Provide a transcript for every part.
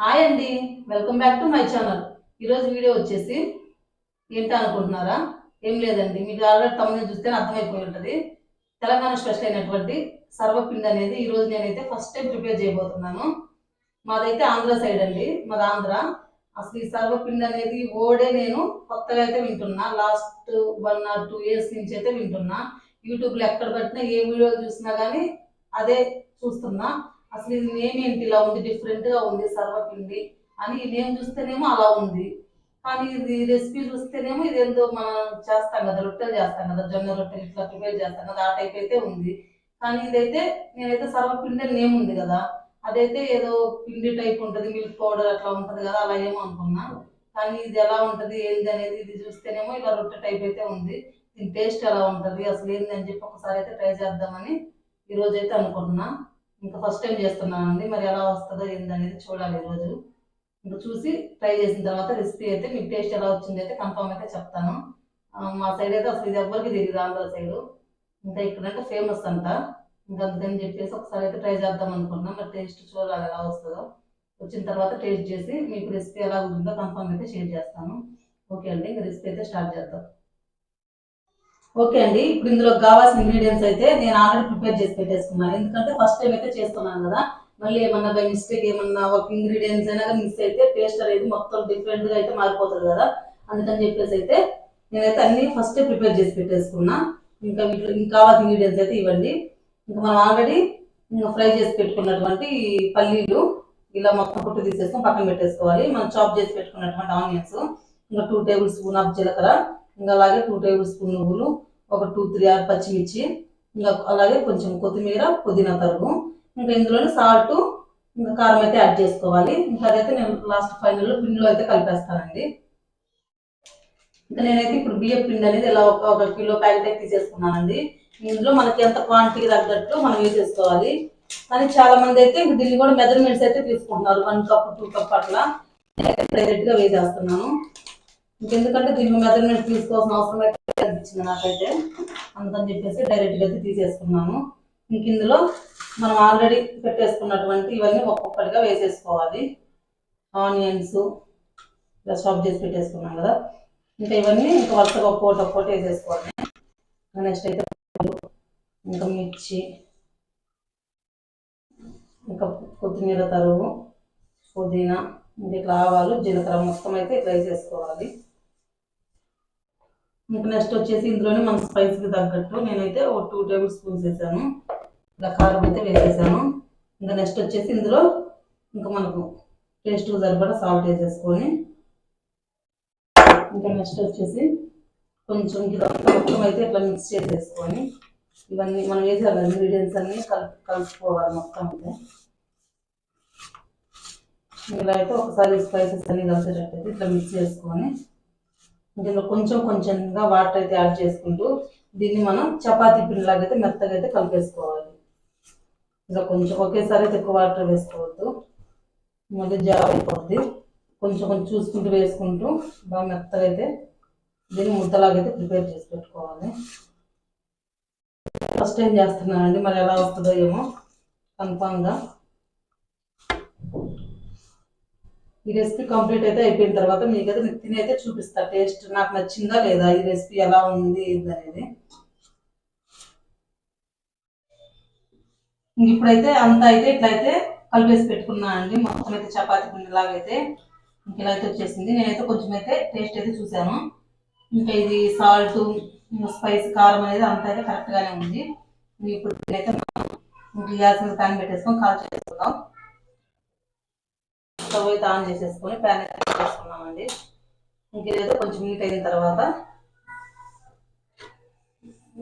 Hi అండి. Welcome back to my channel. ఈరోజు video వచ్చేసి ఏంటి అనుకుంటున్నారా ఏం లేదండి. మీకు ఆల్రెడీ తమ్ముని చూస్తే అర్థమైపోయి ఉంటుంది. తెలంగాణ స్పెషల్ అయినటువంటి సర్వపిండి అనేది ఈరోజు నేనైతే ఫస్ట్ టైం ప్రిపేర్ చేయబోతున్నాను. మాదైతే ఆంధ్ర సైడ్ అండి. మాది ఆంధ్ర. అసలు ఈ సర్వపిండి అనేది ఓడే నేను కొత్తగా అయితే వింటున్నా. Last one or two years నుంచి అయితే వింటున్నా. యూట్యూబ్లో ఎక్కడ పట్టినా ఏ వీడియో చూసినా కానీ అదే చూస్తున్నా. అసలు ఇది నేమ్ ఏంటి? ఇలా ఉంది డిఫరెంట్గా ఉంది. సర్వ సర్వపిండి అని ఈ నేమ్ చూస్తేనేమో అలా ఉంది. కానీ ఇది రెసిపీ చూస్తేనేమో ఇది మనం చేస్తాం కదా రొట్టెలు చేస్తాం కదా జొన్న రొట్టెలు ఇట్లా ప్రిపేర్ చేస్తాం కదా ఆ టైప్ అయితే ఉంది. కానీ ఇదైతే నేనైతే సర్వపిండి అని నేమ్ ఉంది కదా అదైతే ఏదో పిండి టైప్ ఉంటుంది మిల్క్ పౌడర్ అట్లా ఉంటుంది కదా అలా ఏమో అనుకున్నా. కానీ ఇది ఎలా ఉంటుంది ఏంది అనేది ఇది చూస్తేనేమో ఇలా రొట్టె టైప్ అయితే ఉంది. దీని టేస్ట్ ఎలా ఉంటుంది అసలు ఏంది అని చెప్పి ఒకసారి అయితే ట్రై చేద్దామని ఈరోజు అయితే అనుకుంటున్నా ఇంకా ఫస్ట్ టైం చేస్తున్నానండి. మరి ఎలా వస్తుందో ఏంది అనేది చూడాలి ఈరోజు. ఇంకా చూసి ట్రై చేసిన తర్వాత రెసిపీ అయితే మీకు టేస్ట్ ఎలా వచ్చింది అయితే కన్ఫామ్ అయితే చెప్తాను. మా సైడ్ అయితే అసలు ఇది ఎవ్వరికి తెలియదు ఆంధ్ర సైడ్ ఇంకా ఇక్కడంటే ఫేమస్ అంట. ఇంకా అందుకని చెప్పేసి ఒకసారి అయితే ట్రై చేద్దాం అనుకున్నాం మరి టేస్ట్ చూడాలి ఎలా వస్తుందో. వచ్చిన తర్వాత టేస్ట్ చేసి మీకు రెసిపీ ఎలా ఉంటుందో కన్ఫామ్ అయితే షేర్ చేస్తాను. ఓకే అండి ఇంకా రెసిపీ అయితే స్టార్ట్ చేద్దాం. ఓకే అండి. ఇప్పుడు ఇందులో కావాల్సిన ఇంగ్రీడియంట్స్ అయితే నేను ఆల్రెడీ ప్రిపేర్ చేసి పెట్టేసుకున్నాను. ఎందుకంటే ఫస్ట్ టైం అయితే చేస్తున్నాను కదా. మళ్ళీ ఏమన్నా బై మిస్టేక్ ఏమన్నా ఒక ఇంగ్రీడియంట్స్ అయినా మిస్ అయితే టేస్ట్ అనేది మొత్తం డిఫరెంట్గా అయితే మారిపోతుంది కదా. అందుకని చెప్పేసి అయితే నేనైతే అన్ని ఫస్ట్ ప్రిపేర్ చేసి పెట్టేసుకున్నా. ఇంకా వీటిలో ఇంకా కావాల్సిన ఇంగ్రీడియంట్స్ అయితే ఇవ్వండి. ఇంకా మనం ఆల్రెడీ ఇంకా ఫ్రై చేసి పెట్టుకున్నటువంటి పల్లీలు ఇలా మొత్తం పుట్టు తీసేసుకొని పక్కన పెట్టేసుకోవాలి. మనం చాప్ చేసి పెట్టుకున్నటువంటి ఆనియన్స్ ఇంకా టూ టేబుల్ స్పూన్ ఆఫ్ జీలకర్ర ఇంకా అలాగే టూ టేబుల్ స్పూన్ నువ్వులు ఒక టూ త్రీ ఆర్ పచ్చిమిర్చి ఇంకా అలాగే కొంచెం కొత్తిమీర పుదీనా తరుగు. ఇంకా ఇందులోనే సాల్ట్ ఇంకా కారం అయితే యాడ్ చేసుకోవాలి. ఇంకా అదైతే నేను లాస్ట్ ఫైనల్ పిండిలో అయితే కలిపేస్తానండి. ఇంకా నేనైతే ఇప్పుడు బియ్యం పిండి అనేది ఇలా ఒక ఒక కిలో ప్యాకెట్ అయితే తీసేసుకున్నానండి. ఇందులో మనకి ఎంత క్వాంటిటీకి తగ్గట్టు మనం వేసేసుకోవాలి కానీ చాలా మంది అయితే ఇంక దీన్ని కూడా మెజర్మెంట్స్ అయితే తీసుకుంటున్నారు. వన్ కప్ టూ కప్ అట్లా. డైరెక్ట్గా వేసేస్తున్నాను. ఇంకెందుకంటే దీనికి మెజర్మెంట్ తీసుకోవాల్సిన అవసరం అయితే అనిపించింది నాకైతే. అందుకని చెప్పేసి డైరెక్ట్గా అయితే తీసేసుకున్నాను. ఇంక ఇందులో మనం ఆల్రెడీ పెట్టేసుకున్నటువంటి ఇవన్నీ ఒక్కొక్కటిగా వేసేసుకోవాలి. ఆనియన్స్ ఇలా స్టాప్ చేసి పెట్టేసుకున్నాం కదా. ఇంకా ఇవన్నీ ఇంకా వరుసగా ఒక్కోటి ఒక్కోటి వేసేసుకోవాలి. నెక్స్ట్ అయితే ఇంకా మిర్చి ఇంకా కొత్తిమీర తరువు పుదీనా ఇంకా ఇట్లా ఆవాలు జీలకర్ర మొత్తం అయితే ఇట్లా వేసేసుకోవాలి. ఇంకా నెక్స్ట్ వచ్చేసి ఇందులోనే మన స్పైస్కి తగ్గట్టు నేనైతే ఒక టూ టేబుల్ స్పూన్స్ వేసాను. ఇలా కారం అయితే వేసేసాను. ఇంకా నెక్స్ట్ వచ్చేసి ఇందులో ఇంకా మనకు టేస్ట్ సరిపడా సాల్ట్ వేసేసుకొని ఇంకా నెక్స్ట్ వచ్చేసి కొంచెం మొత్తం అయితే ఇట్లా మిక్స్ చేసేసుకొని ఇవన్నీ మనం వేసాము ఇంగ్రీడియంట్స్ అన్నీ కలిపి కలుపుకోవాలి మొత్తం అయితే. ఇలా అయితే ఒకసారి స్పైసెస్ అన్ని కలిసేటట్టు ఇట్లా మిక్స్ చేసుకొని ఇందులో కొంచెం కొంచెంగా వాటర్ అయితే యాడ్ చేసుకుంటూ దీన్ని మనం చపాతీ పిండిలాగా అయితే మెత్తగా అయితే కలిపేసుకోవాలి. ఇలా కొంచెం ఒకేసారి అయితే ఎక్కువ వాటర్ వేసుకోవద్దు. మళ్ళీ జాబ్ అయిపోద్ది. కొంచెం కొంచెం చూసుకుంటూ వేసుకుంటూ బాగా మెత్తగా అయితే దీన్ని ముద్దలాగా అయితే ప్రిపేర్ చేసి పెట్టుకోవాలి. ఫస్ట్ టైం చేస్తున్నానండి? మరి ఎలా వస్తుందో ఏమో కన్ఫామ్గా ఈ రెసిపీ కంప్లీట్ అయితే అయిపోయిన తర్వాత మీకైతే నేను తిని అయితే చూపిస్తా. టేస్ట్ నాకు నచ్చిందా లేదా? ఈ రెసిపీ ఎలా ఉంది ఏంది అనేది ఇప్పుడైతే అంతా అయితే ఇట్లా అయితే కలిపేసి పెట్టుకున్నా అండి. మొత్తం అయితే చపాతి పిండిలాగైతే ఇంక ఇలా అయితే వచ్చేసింది. నేనైతే కొంచెం అయితే టేస్ట్ అయితే చూసాను ఇంకా ఇది సాల్ట్ స్పైస్ కారం అనేది అంతా అయితే కరెక్ట్గానే ఉంది. ఇప్పుడు అయితే గ్యాస్ మీద ప్యాన్ పెట్టేసుకొని కాల్ చేసుకుందాం స్టవ్ అయితే ఆన్ చేసేసుకొని ప్యాన్ అయితే చేసుకున్నామండి ఇంక ఇదైతే కొంచెం హీట్ అయిన తర్వాత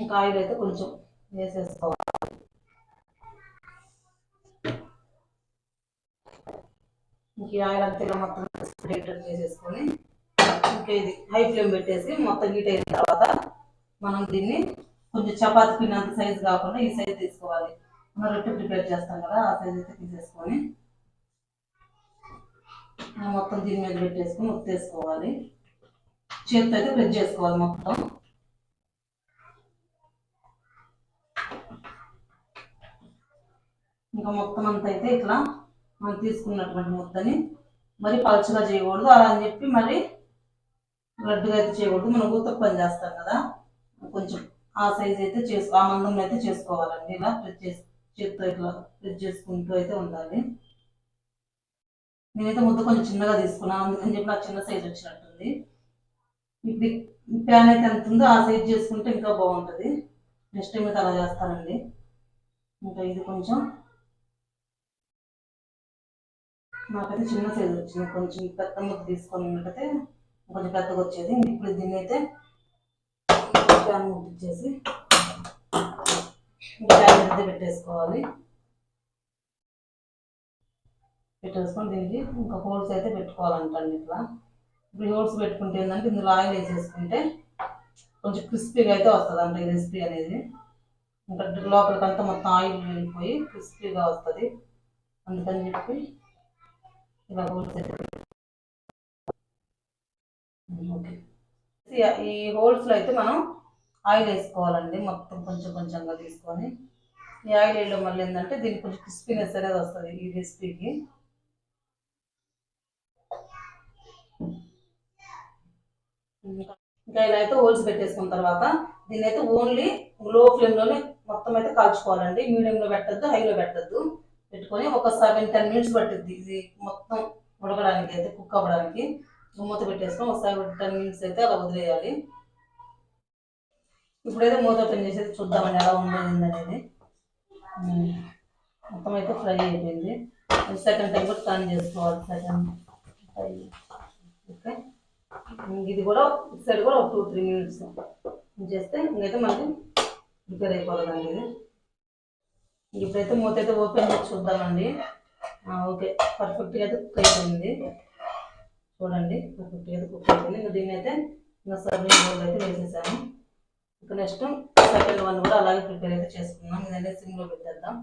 ఇంకా ఆయిల్ అయితే కొంచెం వేసేసుకోవాలి. ఇంక ఆయిల్ అంతేగా మొత్తం స్ప్రెడ్ చేసేసుకొని ఇంకా ఇది హై ఫ్లేమ్ పెట్టేసి మొత్తం హీట్ అయిన తర్వాత మనం దీన్ని కొంచెం చపాతి పిన్నంత సైజ్ సైజు కాకుండా ఈ సైజ్ తీసుకోవాలి. మనం రొట్టె ప్రిపేర్ చేస్తాం కదా ఆ సైజ్ అయితే తీసేసుకొని మొత్తం దీని మీద పెట్టేసుకొని ఉత్తేసుకోవాలి. చేతితో అయితే ప్రెస్ చేసుకోవాలి మొత్తం. ఇంకా మొత్తం అంతా అయితే ఇట్లా మనం తీసుకున్నటువంటి ముద్దని మరి పలుచగా చేయకూడదు. అలా అని చెప్పి మరి లడ్డుగా అయితే చేయకూడదు. మనం ఊతకు పని చేస్తాం కదా. కొంచెం ఆ సైజ్ అయితే చేసుకో ఆ మందంలో అయితే చేసుకోవాలండి. ఇలా ప్రెస్ చేసి చేత్తో ఇట్లా ప్రెస్ చేసుకుంటూ అయితే ఉండాలి. నేనైతే ముద్ద కొంచెం చిన్నగా తీసుకున్నాను అందుకని చెప్పి నాకు చిన్న సైజ్ వచ్చినట్టుంది. ఇప్పుడు ప్యాన్ అయితే ఎంత ఉందో ఆ సైజ్ చేసుకుంటే ఇంకా బాగుంటుంది. నెక్స్ట్ టైం అయితే అలా చేస్తానండి. ఇంకా ఇది కొంచెం నాకైతే చిన్న సైజ్ వచ్చింది. కొంచెం పెద్ద ముద్ద తీసుకున్నట్టయితే కొంచెం పెద్దగా వచ్చేది. ఇప్పుడు దీన్ని అయితే ప్యాన్ ముట్టించేసి ప్యాన్ అయితే పెట్టేసుకోవాలి. పెట్టేసుకొని దీనికి ఇంకా హోల్స్ అయితే పెట్టుకోవాలంటండి ఇట్లా. ఇప్పుడు హోల్స్ పెట్టుకుంటే ఏంటంటే ఇందులో ఆయిల్ వేసేసుకుంటే కొంచెం క్రిస్పీగా అయితే వస్తుంది అంటే ఈ రెసిపీ అనేది. ఇంకా లోపలికంతా మొత్తం ఆయిల్ వెళ్ళిపోయి క్రిస్పీగా వస్తుంది. అందుకని చెప్పి ఇలా హోల్స్ అయితే ఓకే. ఈ హోల్స్లో అయితే మనం ఆయిల్ వేసుకోవాలండి మొత్తం కొంచెం కొంచెంగా తీసుకొని. ఈ ఆయిల్ వేయడం వల్ల ఏంటంటే దీనికి కొంచెం క్రిస్పీనెస్ అనేది వస్తుంది ఈ రెసిపీకి. ఇంకా ఇలా అయితే హోల్స్ పెట్టేసుకున్న తర్వాత దీన్ని అయితే ఓన్లీ లో ఫ్లేమ్లోనే మొత్తం అయితే కాల్చుకోవాలండి. మీడియంలో పెట్టద్దు హైలో పెట్టద్దు. పెట్టుకొని ఒక సెవెన్ టెన్ మినిట్స్ పట్టుద్ది ఇది మొత్తం ఉడకడానికి అయితే కుక్ అవ్వడానికి. మూత పెట్టేసుకొని ఒక సెవెన్ టెన్ మినిట్స్ అయితే అలా వదిలేయాలి. ఇప్పుడైతే మూత ఓపెన్ చేసేది చూద్దామండి ఎలా ఉండేది అనేది. మొత్తం అయితే ఫ్రై అయిపోయింది. సెకండ్ టైం కూడా టర్న్ చేసుకోవాలి. సెకండ్ ఫ్రై ఇది కూడా ఇటు సైడ్ కూడా ఒక టూ త్రీ మినిట్స్ చేస్తే ఇంకైతే మనకి ప్రిపేర్ అయిపోతుందండి ఇది ఇప్పుడైతే మూత అయితే ఓపెన్ చేసి చూద్దామండి. ఓకే. పర్ఫెక్ట్గా అయితే కుక్ అయిపోయింది. చూడండి పర్ఫెక్ట్గా అయితే కుక్ అయిపోయింది. ఇంకా దీన్ని అయితే ఇంకా సర్వింగ్ బౌల్ అయితే వేసేసాను ఇంకా నెక్స్ట్ సెకండ్ వన్ కూడా అలాగే ప్రిపేర్ అయితే చేసుకున్నాం ఇదంటే సిమ్లో పెట్టేద్దాం.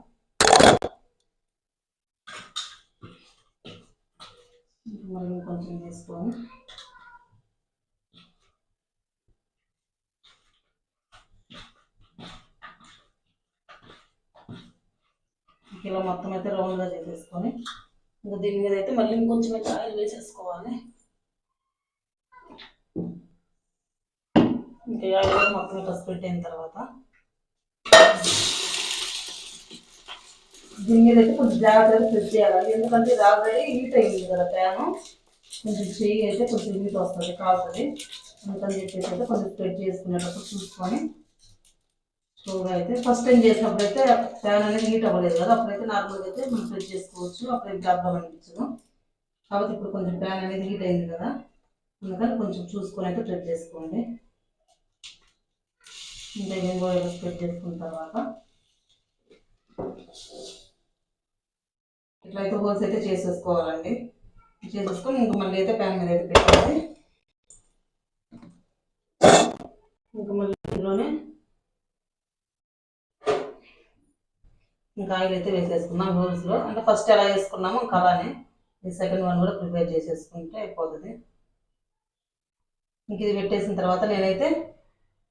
మనం కొంచెం తీసుకోండి ఇలా మొత్తం అయితే రౌండ్గా చేసేసుకొని ఇంకా దీని మీద అయితే మళ్ళీ ఇంకొంచెం అయితే ఆయిల్ వేసేసుకోవాలి. ఇంకా ఆయిల్ కూడా మొత్తం పసుపు పెట్టిన అయిన తర్వాత దీని మీద అయితే కొంచెం జాగ్రత్తగా సెట్ చేయాలి. ఎందుకంటే ఇది ఆల్రెడీ హీట్ అయింది కదా ప్యాను కొంచెం చెయ్యి అయితే కొంచెం హీట్ వస్తుంది కాలుతుంది. అందుకని చెప్పేసి అయితే కొంచెం స్ప్రెడ్ చేసుకునేటప్పుడు చూసుకొని స్లోగా అయితే ఫస్ట్ టైం చేసినప్పుడు అయితే ప్యాన్ అనేది హీట్ అవ్వలేదు కదా అప్పుడైతే నార్మల్గా అయితే మనం ప్రెస్ చేసుకోవచ్చు. అప్పుడు ఏం ప్రాబ్లం అనిపించదు. కాబట్టి ఇప్పుడు కొంచెం ప్యాన్ అనేది హీట్ అయింది కదా అందుకని కొంచెం చూసుకొని అయితే ఫ్రెడ్ చేసుకోండి. ఇంకా ఇంకో స్ప్రెడ్ చేసుకున్న తర్వాత ఇట్లయితే హోల్స్ అయితే చేసేసుకోవాలండి. చేసేసుకొని ఇంక మళ్ళీ అయితే ప్యాన్ మీద అయితే పెట్టాలి ఇంకా మళ్ళీ ఇందులోనే ఇంకా ఆయిల్ అయితే వేసేసుకున్నాం హోల్స్లో అంటే ఫస్ట్ ఎలా వేసుకున్నామో ఇంకా అలానే ఈ సెకండ్ వన్ కూడా ప్రిపేర్ చేసేసుకుంటే అయిపోతుంది. ఇంక ఇది పెట్టేసిన తర్వాత నేనైతే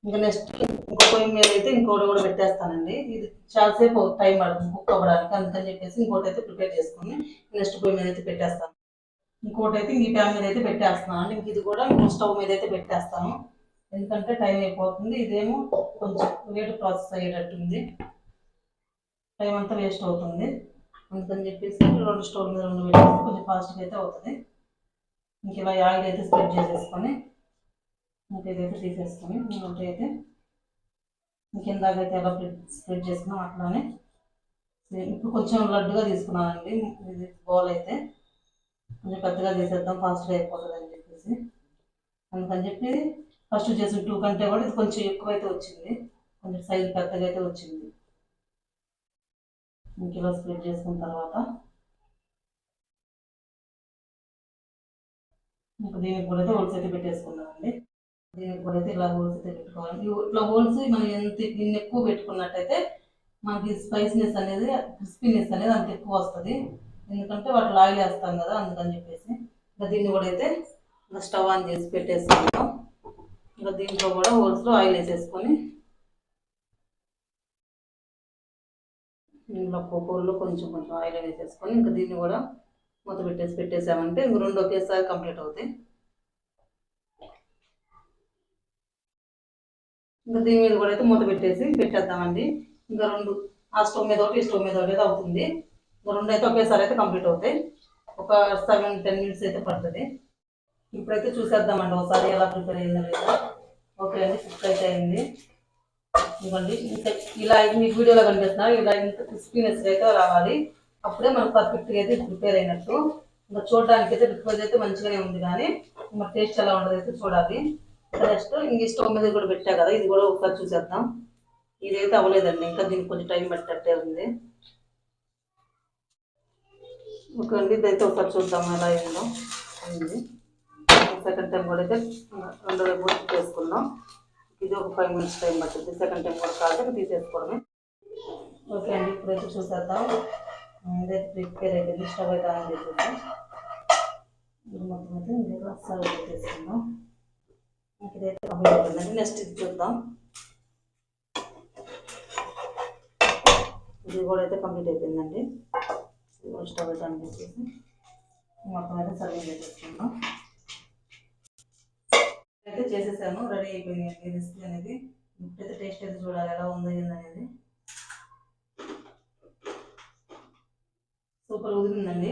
ఇంకా నెక్స్ట్ ఇంకో పొయ్యి మీద అయితే ఇంకోటి కూడా పెట్టేస్తానండి. ఇది చాలాసేపు టైం పడుతుంది కుక్ అవ్వడానికి అందుకని చెప్పేసి ఇంకోటి అయితే ప్రిపేర్ చేసుకుని నెక్స్ట్ పొయ్యి మీద అయితే పెట్టేస్తాను. ఇంకోటి అయితే ఈ ప్యాన్ మీద అయితే పెట్టేస్తున్నాను. అండి ఇంక ఇది కూడా ఇంకో స్టవ్ మీద అయితే పెట్టేస్తాను. ఎందుకంటే టైం అయిపోతుంది ఇదేమో కొంచెం వేడి ప్రాసెస్ అయ్యేటట్టుంది. టైం అంతా వేస్ట్ అవుతుంది. అందుకని చెప్పేసి రెండు స్టవ్ మీద రెండు పెట్టేసి కొంచెం ఫాస్ట్గా అయితే అవుతుంది. ఇంక ఇలా ఆయిల్ అయితే స్ప్రెడ్ చేసేసుకొని ఇంక ఇదైతే తీసేసుకొని ఇంకొకటి అయితే ఇంకెందాకైతే ఎలా స్ప్రెడ్ చేసుకున్నాం అట్లానే. ఇప్పుడు కొంచెం లడ్డుగా తీసుకున్నానండి. ఇది బౌల్ అయితే కొంచెం పెద్దగా తీసేద్దాం ఫాస్ట్గా అయిపోతుంది అని చెప్పేసి. అందుకని చెప్పి ఫస్ట్ చేసిన టూ కంటే కూడా ఇది కొంచెం ఎక్కువ అయితే వచ్చింది. కొంచెం సైజు పెద్దగా అయితే వచ్చింది. ఇంక ఇలా స్ప్రెడ్ చేసుకున్న తర్వాత ఇంకా దీనికి కూడా అయితే హోల్స్ అయితే పెట్టేసుకున్నామండి దీనికి కూడా అయితే ఇలా హోల్స్ అయితే పెట్టుకోవాలి. ఇట్లా హోల్స్ మనం ఎంత దీన్ని ఎక్కువ పెట్టుకున్నట్టయితే మనకి స్పైసీనెస్ అనేది క్రిస్పీనెస్ అనేది అంత ఎక్కువ వస్తుంది. ఎందుకంటే వాటిలో ఆయిల్ వేస్తాం కదా అందుకని చెప్పేసి. ఇంకా దీన్ని కూడా అయితే స్టవ్ ఆన్ చేసి పెట్టేసుకుంటాం ఇంకా దీంట్లో కూడా హోల్స్లో ఆయిల్ వేసేసుకొని ఇందులో పోపుల్లో కొంచెం కొంచెం ఆయిల్ వేసేసుకొని ఇంకా దీన్ని కూడా మూత పెట్టేసి పెట్టేసామంటే ఇంక రెండు ఒకేసారి కంప్లీట్ అవుతాయి. ఇంకా దీని మీద కూడా అయితే మూత పెట్టేసి పెట్టేద్దామండి. ఇంకా రెండు ఆ స్టవ్ మీద ఒకటి ఈ స్టవ్ మీద ఒకటి అయితే అవుతుంది. ఇంకా రెండు అయితే ఒకేసారి అయితే కంప్లీట్ అవుతాయి. ఒక సెవెన్ టెన్ మినిట్స్ అయితే పడుతుంది. ఇప్పుడైతే చూసేద్దామండి ఒకసారి ఎలా ప్రిపేర్ అయిందో లేదా. ఓకే అండి కుక్ అయితే అయింది. ఇవ్వండి. ఇంకా ఇలా మీకు వీడియోలో కనిపిస్తున్నారు. ఇలా ఇంత క్రిస్పీనెస్ అయితే రావాలి. అప్పుడే మనకు పర్ఫెక్ట్గా అయితే ప్రిపేర్ అయినట్టు. ఇంకా చూడడానికి అయితే ప్రిపేర్ అయితే మంచిగానే ఉంది కానీ మరి టేస్ట్ ఎలా ఉండదు అయితే చూడాలి. నెక్స్ట్ ఇంక స్టవ్ మీద కూడా పెట్టా కదా ఇది కూడా ఒకసారి చూసేద్దాం. ఇదైతే అవ్వలేదండి. ఇంకా దీనికి కొంచెం టైం పెట్టట్టే ఉంది. ఓకే అండి ఇదైతే ఒకసారి చూద్దాం ఎలా అయిందో. అయింది. సెకండ్ టైం కూడా అయితే రెండు వైపు చేసుకున్నాం చేసుకుందాం. ఇది ఒక ఫైవ్ మినిట్స్ టైం పడుతుంది. సెకండ్ టైం కూడా కాదు తీసేసుకోవడమే. ఓకే అండి ఇప్పుడైతే చూసేద్దాం. ఇదైతే ప్రిపేర్ అయిపోయింది స్టవ్ అయితే ఆన్ చేసేద్దాం ఇది మొత్తం అయితే ఇందులో సర్వ్ చేసేసుకుందాం నాకు ఇదైతే కంప్లీట్ అయిపోయిందండి. నెక్స్ట్ ఇది చూద్దాం. ఇది కూడా అయితే కంప్లీట్ అయిపోయిందండి. ఇది కూడా స్టవ్ అయితే ఆన్ చేసేసి మొత్తం అయితే సర్వ్ చేసేసుకుందాం. అయితే చేసేసాను రెడీ అయిపోయింది రెసిపీ అనేది. ఇప్పుడైతే టేస్ట్ అయితే చూడాలి ఎలా ఉందో ఏందనేది సూపర్ కుదిరిందండి.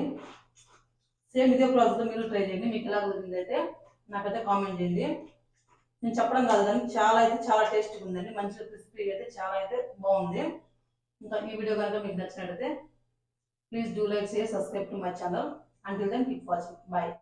సేమ్ ఇదే ప్రాసెస్లో మీరు ట్రై చేయండి. మీకు ఎలా కుదిరింది అయితే నాకైతే కామెంట్ చేయండి. నేను చెప్పడం కాదు కానీ చాలా అయితే చాలా టేస్ట్గా ఉందండి. మంచిగా క్రిస్పీ అయితే చాలా అయితే బాగుంది. ఇంకా ఈ వీడియో కనుక మీకు నచ్చినట్లయితే please do like share subscribe to my channel. Until then keep watching bye